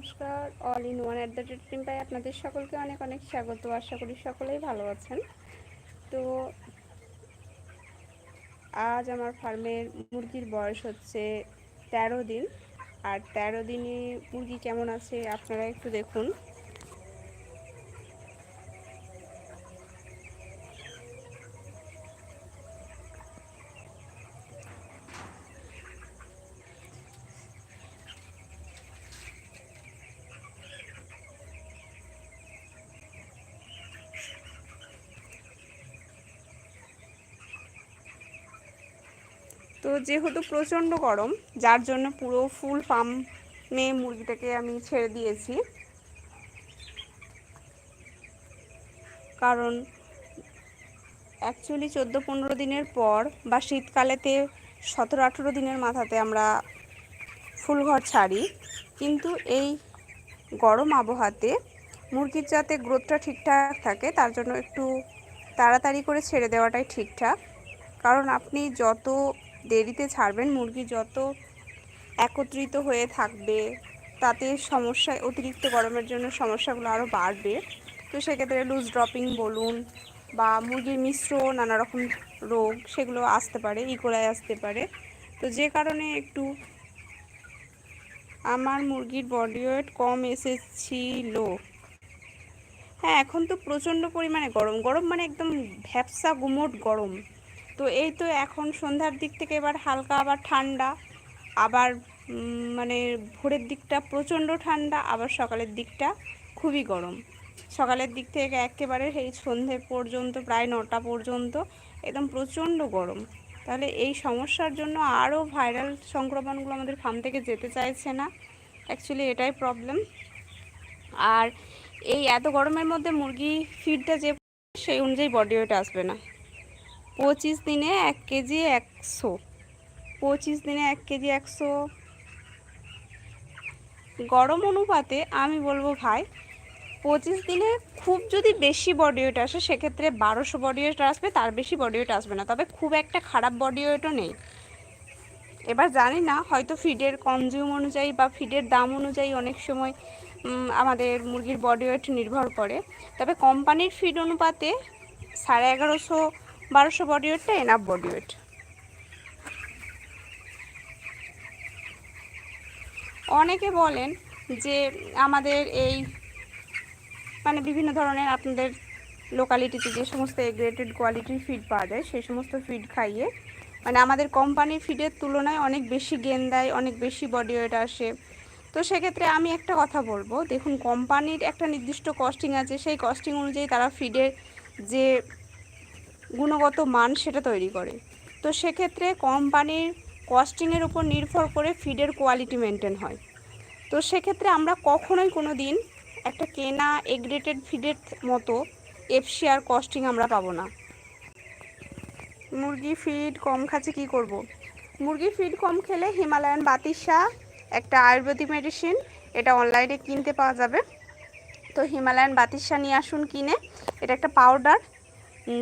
নমস্কার all in one at the rate pi আপনাদের সকলকে অনেক অনেক স্বাগত। আশা করি সকলেই ভালো আছেন। তো আজ আমার ফার্মের মুরগির বয়স হচ্ছে তেরো দিন। আর তেরো দিনে মুরগি কেমন আছে আপনারা একটু দেখুন। তো যেহেতু প্রচণ্ড গরম, যার জন্য পুরো ফুল ফার্মে মুরগিটাকে আমি ছেড়ে দিয়েছি। কারণ অ্যাকচুয়ালি চোদ্দ পনেরো দিনের পর বা শীতকালেতে সতেরো আঠেরো দিনের মাথাতে আমরা ফুলঘর ছাড়ি। কিন্তু এই গরম আবহাওয়াতে মুরগির যাতে গ্রোথটা ঠিকঠাক থাকে, তার জন্য একটু তাড়াতাড়ি করে ছেড়ে দেওয়াটাই ঠিকঠাক। কারণ আপনি যত দেরিতে ছাড়বেন, মুরগি যত একত্রিত হয়ে থাকবে, তাতে সমস্যা, অতিরিক্ত গরমের জন্য সমস্যাগুলো আরও বাড়বে। তো সেক্ষেত্রে লুজ ড্রপিং বলুন বা মুরগির মিশ্র নানা রকম রোগ, সেগুলো আসতে পারে ইকোলাই আসতে পারে। তো যে কারণে একটু আমার মুরগির বডি ওয়েট কম এসেছিল। হ্যাঁ এখন তো প্রচণ্ড পরিমাণে গরম। গরম মানে একদম ভ্যাপসা গুমোট গরম। তো এই তো এখন সন্ধ্যার দিক থেকে এবার হালকা আবার ঠান্ডা, আবার মানে ভোরের দিকটা প্রচণ্ড ঠান্ডা, আবার সকালের দিকটা খুবই গরম। সকালের দিক থেকে একেবারে এই সন্ধে পর্যন্ত, প্রায় নটা পর্যন্ত একদম প্রচণ্ড গরম। তাহলে এই সমস্যার জন্য আরও ভাইরাল সংক্রমণগুলো আমাদের ফার্ম থেকে যেতে চাইছে না। অ্যাকচুয়ালি এটাই প্রবলেম আর এই এত গরমের মধ্যে মুরগি ফিডটা যে, সেই অনুযায়ী বডি ওয়েট আসবে না। পঁচিশ দিনে এক কেজি একশো। পঁচিশ দিনে এক কেজি একশো। গরম অনুপাতে আমি বলব ভাই, পঁচিশ দিনে খুব যদি বেশি বডি ওয়েট আসে, সেক্ষেত্রে বারোশো বডি ওয়েট আসবে, তার বেশি বডি ওয়েট আসবে না। তবে খুব একটা খারাপ বডি ওয়েটও নেই। এবার জানি না, হয়তো ফিডের কনজিউম অনুযায়ী বা ফিডের দাম অনুযায়ী অনেক সময় আমাদের মুরগির বডি ওয়েট নির্ভর করে। তবে কোম্পানির ফিড অনুপাতে সাড়ে এগারোশো বারোশো বডি ওয়েটটা এনাফ বডি ওয়েট অনেকে বলেন যে আমাদের এই মানে বিভিন্ন ধরনের আপনাদের লোকালিটিতে যে সমস্ত এগ্রেটেড কোয়ালিটির ফিড পাওয়া যায়, সেই সমস্ত ফিড খাইয়ে মানে আমাদের কোম্পানির ফিডের তুলনায় অনেক বেশি গেন দেয়, অনেক বেশি বডি ওয়েট আসে। তো সেক্ষেত্রে আমি একটা কথা বলব, দেখুন কোম্পানির একটা নির্দিষ্ট কস্টিং আছে, সেই কস্টিং অনুযায়ী তারা ফিডের যে গুণগত মান সেটা তৈরি করে। তো সেক্ষেত্রে কোম্পানির কস্টিংয়ের উপর নির্ভর করে ফিডের কোয়ালিটি মেনটেন হয়। তো সেক্ষেত্রে আমরা কখনোই কোনো দিন একটা কেনা এগ্রেটেড ফিডের মতো এফসিআর কস্টিং আমরা পাবো না। মুরগি ফিড কম খাচ্ছে কি করব। মুরগি ফিড কম খেলে হিমালয়ান বাতিসা একটা আয়ুর্বেদিক মেডিসিন এটা অনলাইনে কিনতে পাওয়া যাবে। তো হিমালয়ান বাতিসা নিয়ে আসুন কিনে, এটা একটা পাউডার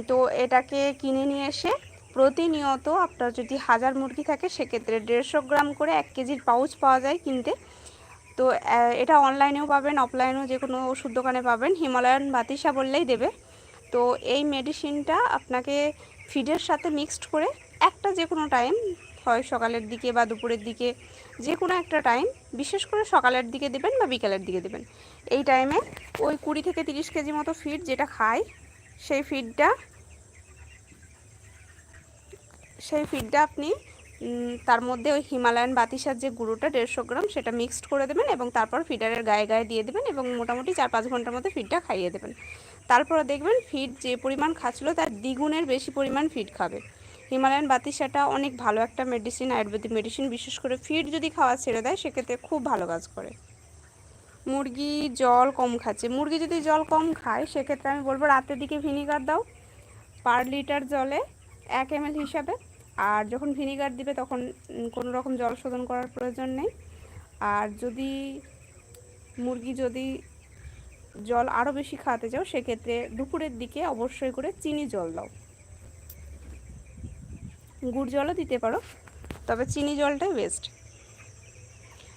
তো এটাকে কিনে নিয়ে এসে প্রতিনিয়ত আপনার যদি হাজার মুরগি থাকে, সেক্ষেত্রে দেড়শো গ্রাম করে এক কেজির পাউচ পাওয়া যায় কিনতে। তো এটা অনলাইনেও পাবেন অফলাইনেও যে কোনো ওষুধ দোকানে পাবেন, হিমালয়ান বাতিসা বললেই দেবে। তো, এই মেডিসিনটা আপনাকে ফিডের সাথে মিক্সড করে একটা যে কোনো টাইম হয় সকালের দিকে বা দুপুরের দিকে, যে কোনো একটা টাইম বিশেষ করে সকালের দিকে দেবেন বা বিকালের দিকে দেবেন। এই টাইমে ওই কুড়ি থেকে তিরিশ কেজি মতো ফিড যেটা খায় সেই ফিডটা সেই ফিডটা আপনি তার মধ্যে ওই হিমালয়ান বাতিসার যে গুঁড়োটা, দেড়শো গ্রাম, সেটা মিক্সড করে দেবেন এবং তারপর ফিডারের গায়ে গায়ে দিয়ে দেবেন এবং মোটামুটি চার পাঁচ ঘণ্টার মধ্যে ফিডটা খাইয়ে দেবেন। তারপরে দেখবেন ফিড যে পরিমাণ খাচ্ছিলো, তার দ্বিগুণের বেশি পরিমাণ ফিড খাবে। হিমালয়ান বাতিসাটা অনেক ভালো একটা মেডিসিন আয়ুর্বেদিক মেডিসিন বিশেষ করে ফিড যদি খাওয়া ছেড়ে দেয়, সেক্ষেত্রে খুব ভালো কাজ করে। মুরগি জল কম খাচ্ছে। মুরগি যদি জল কম খায়, সেক্ষেত্রে আমি বলব রাতের দিকে ভিনিগার দাও পার লিটার জলে এক এম হিসাবে। আর যখন ভিনিগার দিবে, তখন কোনো রকম জল শোধন করার প্রয়োজন নেই। আর যদি মুরগি যদি জল আরও বেশি খাওয়াতে চাও, সেক্ষেত্রে দুপুরের দিকে অবশ্যই করে চিনি জল দাও। গুড় জলও দিতে পারো, তবে চিনি জলটাই বেস্ট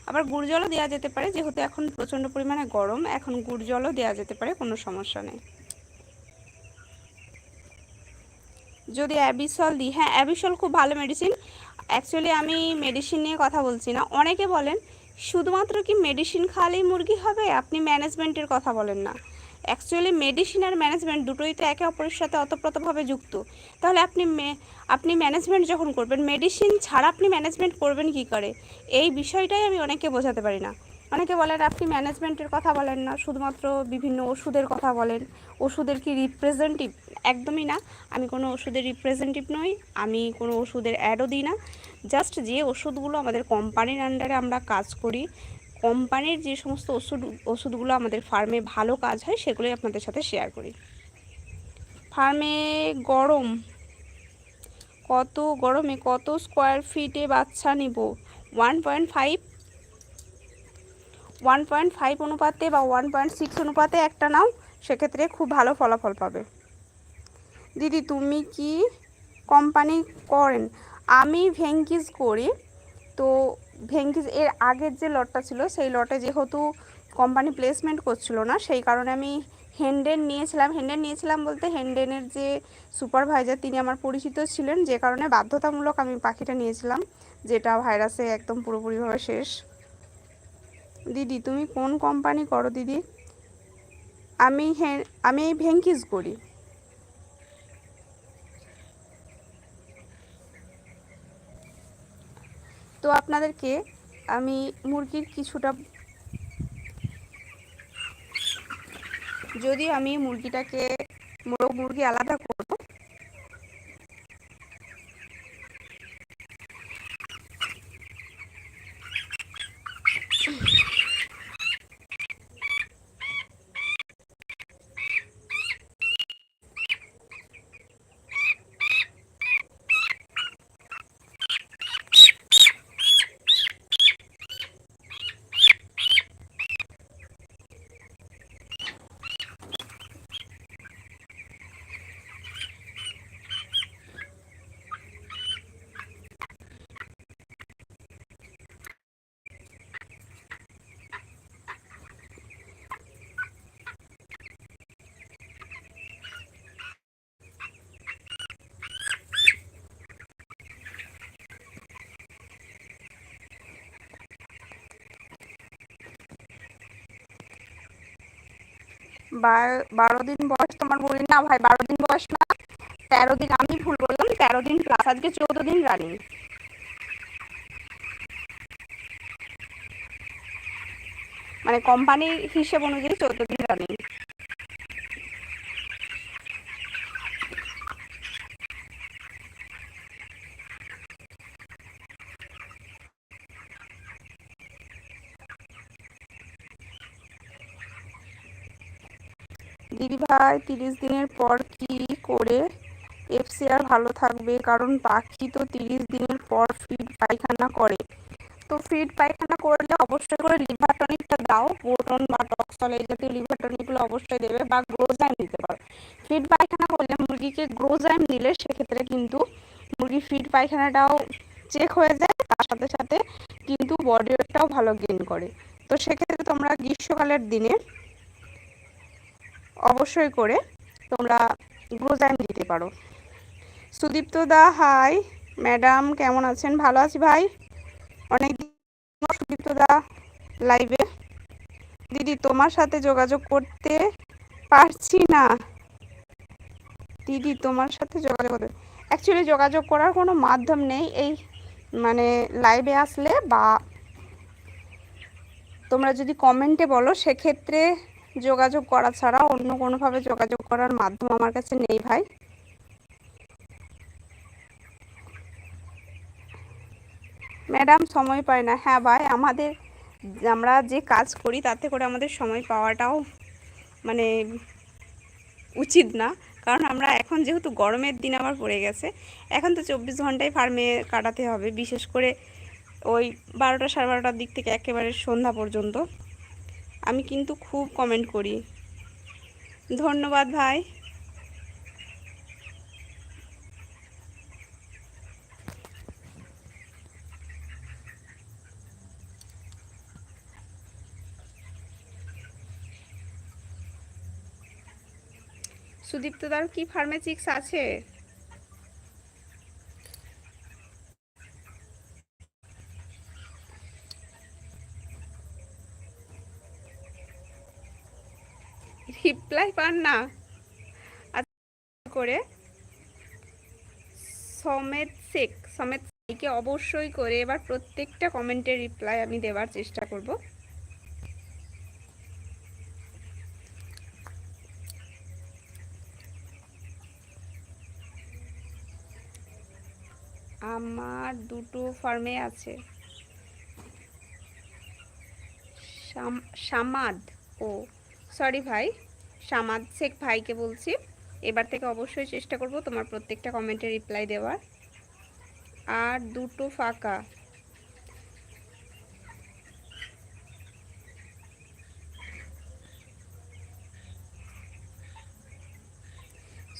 আবার গুড় জলও দেওয়া যেতে পারে, যেহেতু এখন প্রচণ্ড পরিমাণে গরম, এখন গুড় জলও দেওয়া যেতে পারে, কোনো সমস্যা নেই। যদি অ্যাবিসল দিই হ্যাঁ অ্যাবিসল খুব ভালো মেডিসিন অ্যাকচুয়ালি আমি মেডিসিন নিয়ে কথা বলছি না। অনেকে বলেন, শুধুমাত্র কি মেডিসিন খাওয়ালেই মুরগি হবে? আপনি ম্যানেজমেন্টের কথা বলেন না। অ্যাকচুয়ালি মেডিসিন আর ম্যানেজমেন্ট দুটোই তো একে অপরের সাথে অতপ্রতভাবে যুক্ত। তাহলে আপনি আপনি ম্যানেজমেন্ট যখন করবেন মেডিসিন ছাড়া আপনি ম্যানেজমেন্ট করবেন কি করে? এই বিষয়টাই আমি অনেকে বোঝাতে পারি না। অনেকে বলেন, আপনি ম্যানেজমেন্টের কথা বলেন না, শুধুমাত্র বিভিন্ন ওষুধের কথা বলেন। ওষুধের কি রিপ্রেজেন্টেটিভ একদমই না। আমি কোনো ওষুধের রিপ্রেজেন্টেটিভ নই, আমি কোনো ওষুধের অ্যাডও দিই না। জাস্ট যে ওষুধগুলো আমাদের কোম্পানির আন্ডারে আমরা কাজ করি কোম্পানির যে সমস্ত ওষুধ, ওষুধগুলো আমাদের ফার্মে ভালো কাজ হয়, সেগুলোই আপনাদের সাথে শেয়ার করি। ফার্মে গরম। কত গরমে কত স্কোয়ার ফিটে বাচ্চা নিব? One point five one point five অনুপাতে বা ওয়ান পয়েন্ট সিক্স অনুপাতে একটা নাও, সেক্ষেত্রে খুব ভালো ফলাফল পাবে। দিদি, তুমি কি কোম্পানি করেন? আমি ভেঙ্কিজ করি। তো ভেঙ্কিজ এর আগের যে লটটা ছিল, সেই লটে যেহেতু কোম্পানি প্লেসমেন্ট করছিল না, সেই কারণে আমি হেন্ডেন নিয়েছিলাম। হেন্ডেন নিয়েছিলাম বলতে হেন্ডেনের যে সুপারভাইজার তিনি আমার পরিচিত ছিলেন, যে কারণে বাধ্যতামূলক আমি পাখিটা নিয়েছিলাম, যেটা ভাইরাসে একদম পুরোপুরিভাবে শেষ। দিদি, তুমি কোন কোম্পানি করো দিদি? আমি আমি এই ভেঙ্কিজ করি। তো আপনাদেরকে আমি মুরগির কিছুটা যদি আমি মুরগিটাকে মোরগ মুরগি আলাদা করব বারো দিন বয়স তোমার বলি না ভাই, বারো দিন বয়স না, তেরো দিন, আমি ভুল বললাম, তেরো দিন প্লাস আজকে চৌদ্দ দিন রানিং মানে কোম্পানির হিসেব অনুযায়ী চৌদ্দ দিন রানিং দিদি ভাই, তিরিশ দিনের পর কি করে এফসিআর ভালো থাকবে? কারণ পাখি তো তিরিশ দিনের পর ফিড পায়খানা করে। তো ফিড পায়খানা করলে অবশ্যই করে লিভার টনিকটা দাও। বোটন বা টক্সল এই জাতীয় লিভার টনিকগুলো অবশ্যই দেবে বা গ্রোজাইম দিতে পারো। ফিড পায়খানা করলে মুরগিকে গ্রোজাইম দিলে সেক্ষেত্রে কিন্তু মুরগির ফিড পায়খানাটাও চেক হয়ে যায়। তার সাথে সাথে কিন্তু বডি ওয়েটটাও ভালো গেইন করে। তো সেক্ষেত্রে তোমরা গ্রীষ্মকালের দিনে অবশ্যই করে তোমরা গ্রোজাইম দিতে পারো। সুদীপ্ত দা, হাই। ম্যাডাম, কেমন আছেন? ভালো আছি ভাই। অনেক সুদীপ্ত দা লাইভে। দিদি, তোমার সাথে যোগাযোগ করতে পারছি না। দিদি, তোমার সাথে যোগাযোগ করতে অ্যাকচুয়ালি যোগাযোগ করার কোনো মাধ্যম নেই এই মানে লাইভে আসলে বা তোমরা যদি কমেন্টে বলো, সেক্ষেত্রে যোগাযোগ করা ছাড়া অন্য কোনোভাবে যোগাযোগ করার মাধ্যম আমার কাছে নেই ভাই। ম্যাডাম সময় পায় না। হ্যাঁ ভাই, আমাদের আমরা যে কাজ করি তাতে করে আমাদের সময় পাওয়াটাও মানে উচিত না। কারণ আমরা এখন যেহেতু গরমের দিন আবার পড়ে গেছে, এখন তো চব্বিশ ঘন্টায় ফার্মে কাটাতে হবে। বিশেষ করে ওই বারোটা সাড়ে বারোটার দিক থেকে একেবারে সন্ধ্যা পর্যন্ত। আমি কিন্তু খুব কমেন্ট করি। ধন্যবাদ ভাই। সুদীপ্তদার কি ফার্মে চিক্স আছে? পান না। করে সমেত শেখ, সমেত শেখকে অবশ্যই করে এবার প্রত্যেকটা কমেন্টের রিপ্লাই আমি দেওয়ার চেষ্টা করব। আমার দুটো ফার্মে আছে। সামাদ ও সরি ভাই সামাদ শেখ ভাইকে বলছি। এবার থেকে অবশ্যই চেষ্টা করব তোমার প্রত্যেকটা কমেন্টে রিপ্লাই দেওয়ার। আর দুটো ফাঁকা।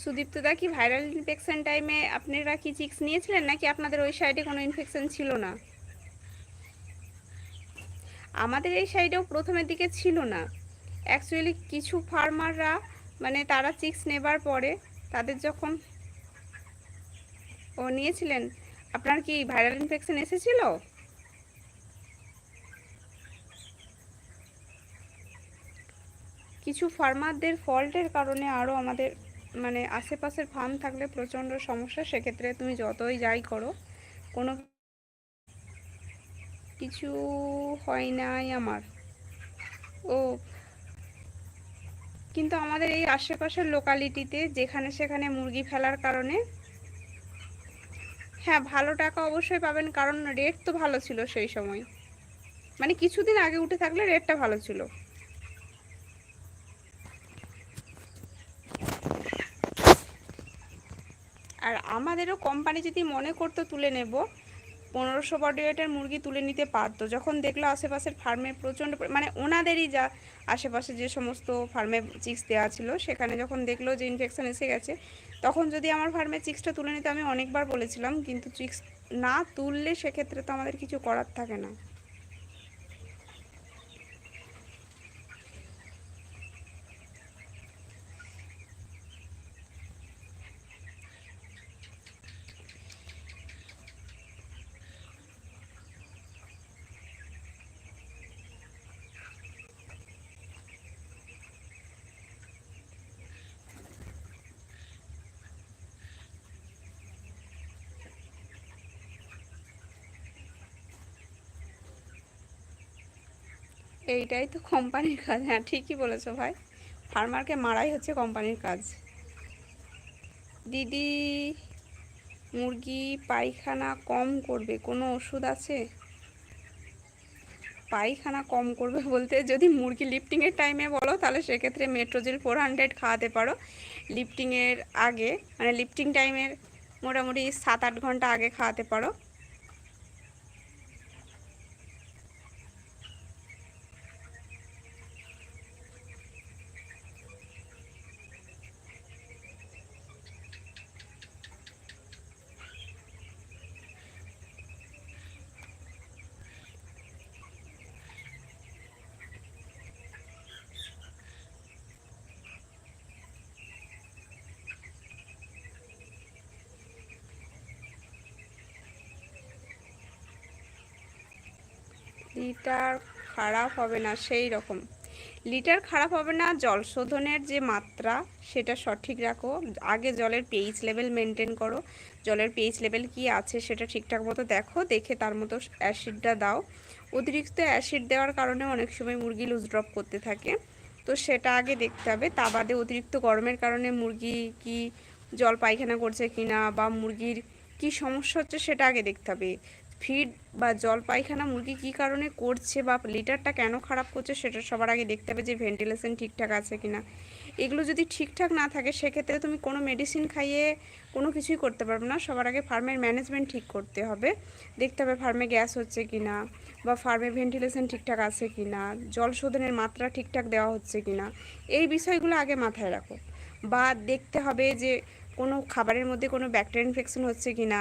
সুদীপ্তদা, কি ভাইরাল ইনফেকশন টাইমে আপনারা কি চিক্স নিয়েছিলেন? নাকি আপনাদের ওই সাইডে কোনো ইনফেকশন ছিল না? আমাদের এই সাইডেও প্রথমের দিকে ছিল না। অ্যাকচুয়ালি কিছু ফার্মাররা মানে তারা চিক্স নেবার পরে তাদের যখন ও নিয়েছিলেন, আপনার কি ভাইরাল ইনফেকশন এসেছিল? কিছু ফার্মারদের ফল্টের কারণে আরও আমাদের মানে আশেপাশের ফার্ম থাকলে প্রচণ্ড সমস্যা, সেক্ষেত্রে তুমি যতই যাই করো, কোনো কিছু হয় নাই আমার। ও কিন্তু আমাদের এই আশেপাশের লোকালিটিতে যেখানে সেখানে মুরগি ফেলার কারণে হ্যাঁ ভালো টাকা অবশ্যই পাবেন, কারণ রেট তো ভালো ছিল সেই সময়। মানে কিছুদিন আগে উঠে থাকলে রেটটা ভালো ছিল। আর আমাদেরও কোম্পানি যদি মনে করতো তুলে নেব পনেরোশো বডি ওয়েটের মুরগি তুলে নিতে পারতো। যখন দেখল আশেপাশের ফার্মে প্রচণ্ড মানে ওনাদেরই যা আশেপাশে যে সমস্ত ফার্মে চিক্স দেওয়া ছিল, সেখানে যখন দেখল যে ইনফেকশান এসে গেছে, তখন যদি আমার ফার্মে চিক্সটা তুলে নিতে আমি অনেকবার বলেছিলাম, কিন্তু চিক্স না তুললে সেক্ষেত্রে তো আমাদের কিছু করার থাকে না। এইটাই তো কোম্পানির কাজ। হ্যাঁ ঠিকই বলেছ ভাই। ফার্মারকে মারাই হচ্ছে কোম্পানির কাজ। দিদি, মুরগি, পায়খানা কম করবে, কোনো ওষুধ আছে? পায়খানা কম করবে বলতে, যদি মুরগি লিফটিংয়ের টাইমে বলো, তাহলে সেক্ষেত্রে মেট্রোজিল ফোর হান্ড্রেড খাওয়াতে পারো। লিফটিংয়ের আগে মানে লিফটিং টাইমের মোটামুটি সাত আট ঘণ্টা আগে খাওয়াতে পারো। লিটার খারাপ হবে না, সেই রকম। লিটার খারাপ হবে না জল শোধনের যে মাত্রা, সেটা সঠিক রাখো। আগে জলের পেইচ লেভেল মেনটেন করো। জলের পেইচ লেভেল কি আছে, সেটা ঠিকঠাক মতো দেখো, দেখে তার মতো অ্যাসিডটা দাও। অতিরিক্ত অ্যাসিড দেওয়ার কারণে অনেক সময় মুরগি লুজ ড্রপ করতে থাকে। তো সেটা আগে দেখতে হবে। তা বাদে অতিরিক্ত গরমের কারণে মুরগি কি জল পায়খানা করছে কিনা বা মুরগির কি সমস্যা হচ্ছে, সেটা আগে দেখতে হবে। ফিড বা জল পায়খানা মুরগি কী কারণে করছে বা লিটারটা কেন খারাপ করছে সেটা সবার আগে দেখতে হবে যে ভেন্টিলেশন ঠিকঠাক আছে কি না এগুলো যদি ঠিকঠাক না থাকে সেক্ষেত্রে তুমি কোনো মেডিসিন খাইয়ে কোনো কিছুই করতে পারবে না। সবার আগে ফার্মের ম্যানেজমেন্ট ঠিক করতে হবে। দেখতে হবে ফার্মে গ্যাস হচ্ছে কি না বা ফার্মে ভেন্টিলেশন ঠিকঠাক আছে কি না জল শোধনের মাত্রা ঠিকঠাক দেওয়া হচ্ছে কি না এই বিষয়গুলো আগে মাথায় রাখো। বা দেখতে হবে যে কোনো খাবারের মধ্যে কোনো ব্যাকটেরিয়া ইনফেকশন হচ্ছে কি না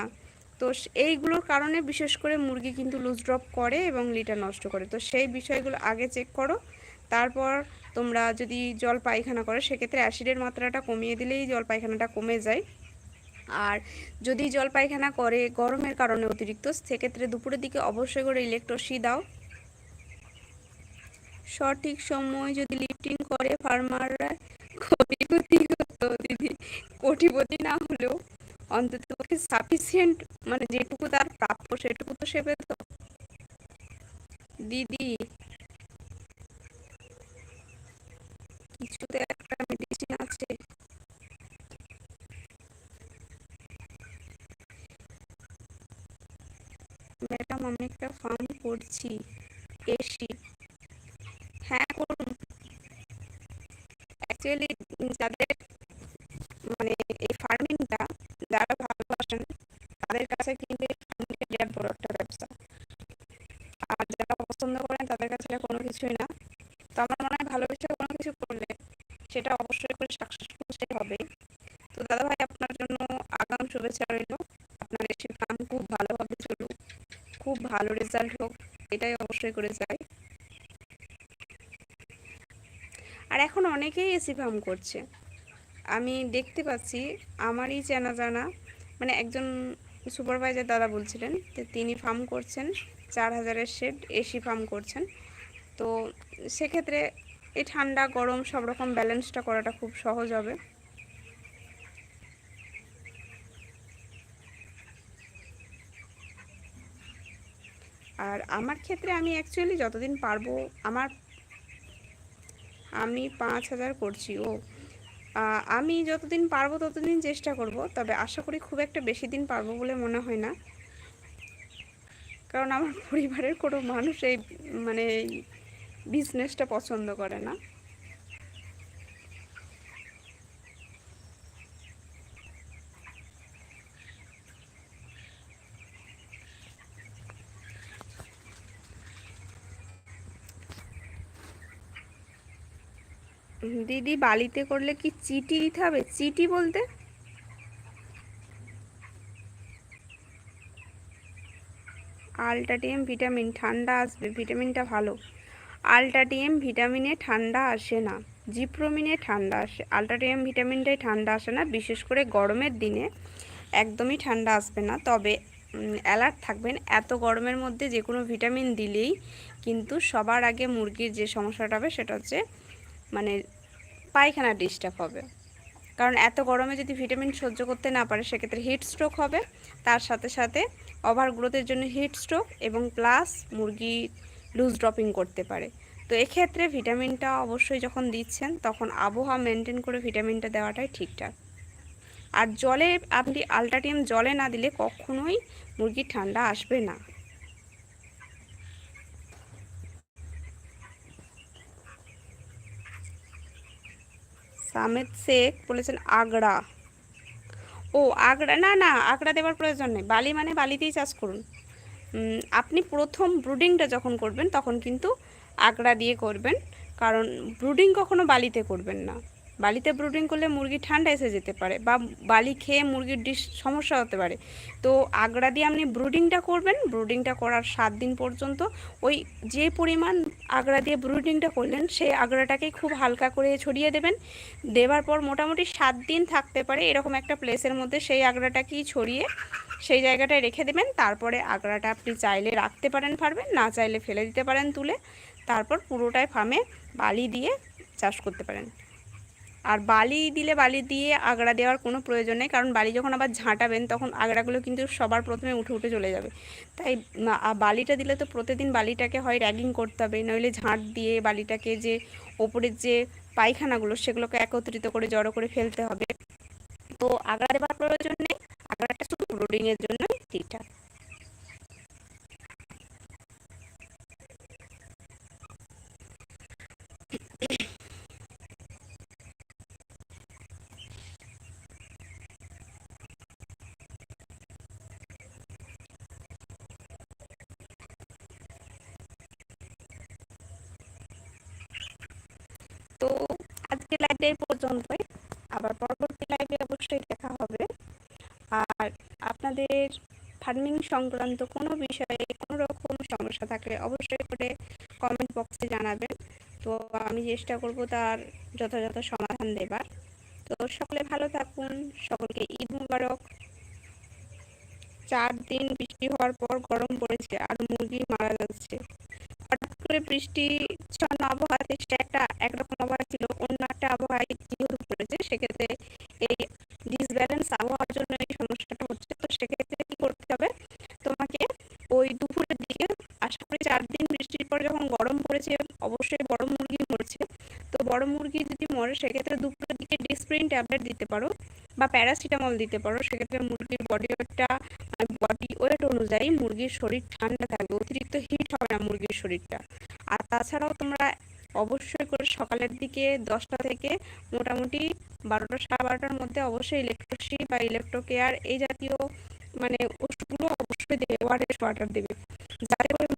তো এইগুলোর কারণে বিশেষ করে মুরগি কিন্তু লুজ ড্রপ করে এবং লিটার নষ্ট করে। তো সেই বিষয়গুলো আগে চেক করো, তারপর তোমরা যদি জল পায়খানা করো, সেক্ষেত্রে অ্যাসিডের মাত্রাটা কমিয়ে দিলেই জল পায়খানাটা কমে যায়। আর যদি জল পায়খানা করে গরমের কারণে অতিরিক্ত, সেক্ষেত্রে দুপুরের দিকে অবশ্যই করে ইলেকট্রসি দাও। সঠিক সময় যদি লিফটিং করে ফার্মাররা হতো দিদি কোটিপতি না হলেও অন্তত সাফিসিয়েন্ট মানে যেটুকু তার প্রাপ্য, সেটুকু তো সে পেত। দিদি, কিছুতে একটা মেডিসিন আছে। ম্যাডাম, আমি একটা ফার্ম করছি। সেটা অবশ্যই করে সাকসেসফুল সে হবে। তো দাদা ভাই আপনার জন্য আগাম শুভেচ্ছা রইল। আপনার এসি ফার্ম খুব ভালোভাবে চলুক, খুব ভালো রেজাল্ট হোক, এটাই অবশ্যই করে চাই আর এখন অনেকেই এসি ফার্ম করছে। আমি দেখতে পাচ্ছি, আমারই চেনা জানা মানে একজন সুপারভাইজার দাদা বলছিলেন যে তিনি ফার্ম করছেন, চার হাজারের শেড এসি ফার্ম করছেন। তো সেক্ষেত্রে এই ঠান্ডা, গরম সব রকম ব্যালেন্সটা করাটা খুব সহজ হবে। আর আমার ক্ষেত্রে আমি অ্যাকচুয়ালি যতদিন পারব, আমার, আমি পাঁচ হাজার করছি। ও আমি যতদিন পারব ততদিন চেষ্টা করব, তবে আশা করি খুব একটা বেশি দিন পারব বলে মনে হয় না। কারণ আমার পরিবারের কোনো মানুষ এই মানে বিজনেসটা পছন্দ করে না। দিদি বালিতে করলে কি চিটি দিতে হবে? চিটি বলতে? আলটাটিএম ভিটামিন, ঠান্ডা আসবে, ভিটামিনটা ভালো। আলটাটিএম ভিটামিনে ঠান্ডা আসে না, জিপ্রোমিনে ঠান্ডা আসে। আলটাটিএম ভিটামিনটাই ঠান্ডা আসে না, বিশেষ করে গরমের দিনে একদমই ঠান্ডা আসবে না। তবে অ্যালার্ট থাকবেন, এত গরমের মধ্যে যে কোনো ভিটামিন দিলেই কিন্তু সবার আগে মুরগির যে সমস্যাটা হবে সেটা হচ্ছে মানে পায়খানা ডিস্টার্ব হবে। কারণ এত গরমে যদি ভিটামিন সহ্য করতে না পারে, সেক্ষেত্রে হিট স্ট্রোক হবে। তার সাথে সাথে ওভার গ্রোথের জন্য হিট স্ট্রোক এবং প্লাস মুরগি লুজ ড্রপিং করতে পারে। তো এক্ষেত্রে ভিটামিনটা অবশ্যই যখন দিচ্ছেন, তখন আবহাওয়া মেনটেন করে ভিটামিনটা দেওয়াটাই ঠিকঠাক। আর জলে আপনি আলট্রাটিয়াম জলে না দিলে কখনোই মুরগির ঠান্ডা আসবে না। সামেদ শেখ বলেছেন আগড়া ও আগড়া না না আগড়া দেওয়ার প্রয়োজন নেই। বালি মানে বালিতেই চাষ করুন। আপনি প্রথম ব্রুডিংটা যখন করবেন, তখন কিন্তু আগড়া দিয়ে করবেন। কারণ ব্রুডিং কখনো বালিতে করবেন না। বালিতে ব্রুডিং করলে মুরগি ঠান্ডা এসে যেতে পারে বা বালি খেয়ে মুরগির ডিস সমস্যা হতে পারে। তো আগড়া দিয়ে আপনি ব্রুডিংটা করবেন ব্রুডিংটা করার সাত দিন পর্যন্ত ওই যে পরিমাণ আগড়া দিয়ে ব্রুডিংটা করলেন, সেই আগড়াটাকে খুব হালকা করে ছড়িয়ে দেবেন। দেওয়ার পর মোটামুটি সাত দিন থাকতে পারে এরকম একটা প্লেসের মধ্যে সেই আগড়াটাকেই ছড়িয়ে সেই জায়গাটায় রেখে দেবেন। তারপরে আগড়াটা আপনি চাইলে রাখতে পারেন পারবেন না চাইলে ফেলে দিতে পারেন তুলে। তারপর পুরোটাই ফার্মে বালি দিয়ে চাষ করতে পারেন। আর বালি দিলে বালি দিয়ে আগড়া দেওয়ার কোনো প্রয়োজন নেই, কারণ বালি যখন আবার ঝাঁটাবেন তখন আগড়াগুলো কিন্তু সবার প্রথমে উঠে উঠে চলে যাবে। তাই বালিটা দিলে তো প্রতিদিন বালিটাকে হয় র্যাগিং করতে হবে, নইলে ঝাঁট দিয়ে বালিটাকে যে ওপরের যে পায়খানাগুলো সেগুলোকে একত্রিত করে জড়ো করে ফেলতে হবে। তো আগড়া দেওয়ার প্রয়োজন নেই আগড়াটা শুধু ব্রোডিংয়ের জন্যই ঠিকঠাক। আজকে লাইভটা এই পর্যন্তই। আবার পরবর্তী লাইভে অবশ্যই দেখা হবে। আর আপনাদের ফার্মিং সংক্রান্ত কোনো বিষয়ে কোনো রকম সমস্যা থাকলে অবশ্যই করে কমেন্ট বক্সে জানাবেন। তো আমি চেষ্টা করব তার যথাযথ সমাধান দেবার। তো সকলে ভালো থাকুন, সকলকে ঈদ মুবারক। চার দিন বৃষ্টি হওয়ার পর গরম পড়েছে, আর মুরগি মারা যাচ্ছে। হঠাৎ করে বৃষ্টি ছন্ন মরে সেক্ষেত্রে দুপুরের দিকে ডিসপ্রিন ট্যাবলেট দিতে পারো বা প্যারাসিটামল দিতে পারো। সেক্ষেত্রে মুরগির বডি ওয়েটটা বডি ওয়েট অনুযায়ী মুরগির শরীর ঠান্ডা থাকবে, অতিরিক্ত হিট হবে না মুরগির শরীরটা। আর তাছাড়াও তোমরা অবশ্যই করে সকালের দিকে দশটা থেকে মোটামুটি বারোটা, সাড়ে বারোটার মধ্যে অবশ্যই ইলেকট্রোসি বা ইলেকট্রোকেয়ার এই জাতীয় মানে ওষুধগুলো অবশ্যই দেবে ওয়ারেস ওয়াটার দেবে। যাতে করে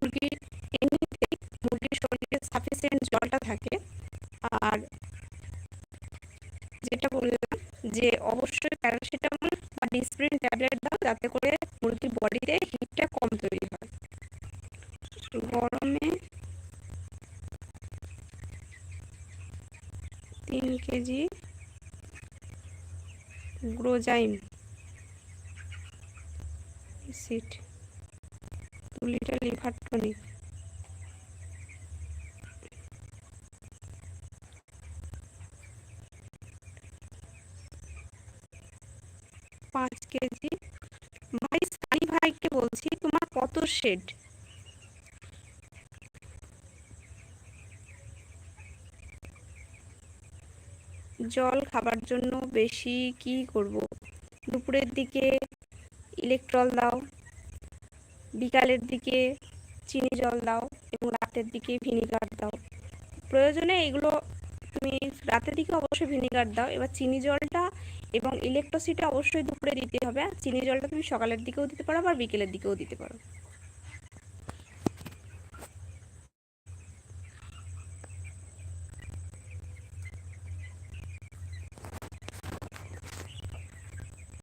প্যারাসিটামল বা ডিসপ্রিন ট্যাবলেট দাও, যাতে করে মুরগির বডিতে হিটটা কম তৈরি হয়। গরমে তিন কেজি গ্রোজাইম সিট দু লিটার লিভার টনিক পাঁচ কেজি। ভাই সানি ভাইকে বলছি, তোমার কত শেড? জল খাবার জন্য বেশি কি করব? দুপুরের দিকে ইলেকট্রল দাও, বিকালের দিকে চিনি জল দাও এবং রাতের দিকে ভিনিগার দাও। প্রয়োজনে এগুলো তুমি রাতের দিকে অবশ্যই ভিনিগার দাও। এবার চিনি জলটা এবং ইলেকট্রিসিটি অবশ্যই দুপুরে দিতে হবে। চিনি জলটা তুমি সকালের দিকেও দিতে পারো আবার বিকেলের দিকেও দিতে পারো।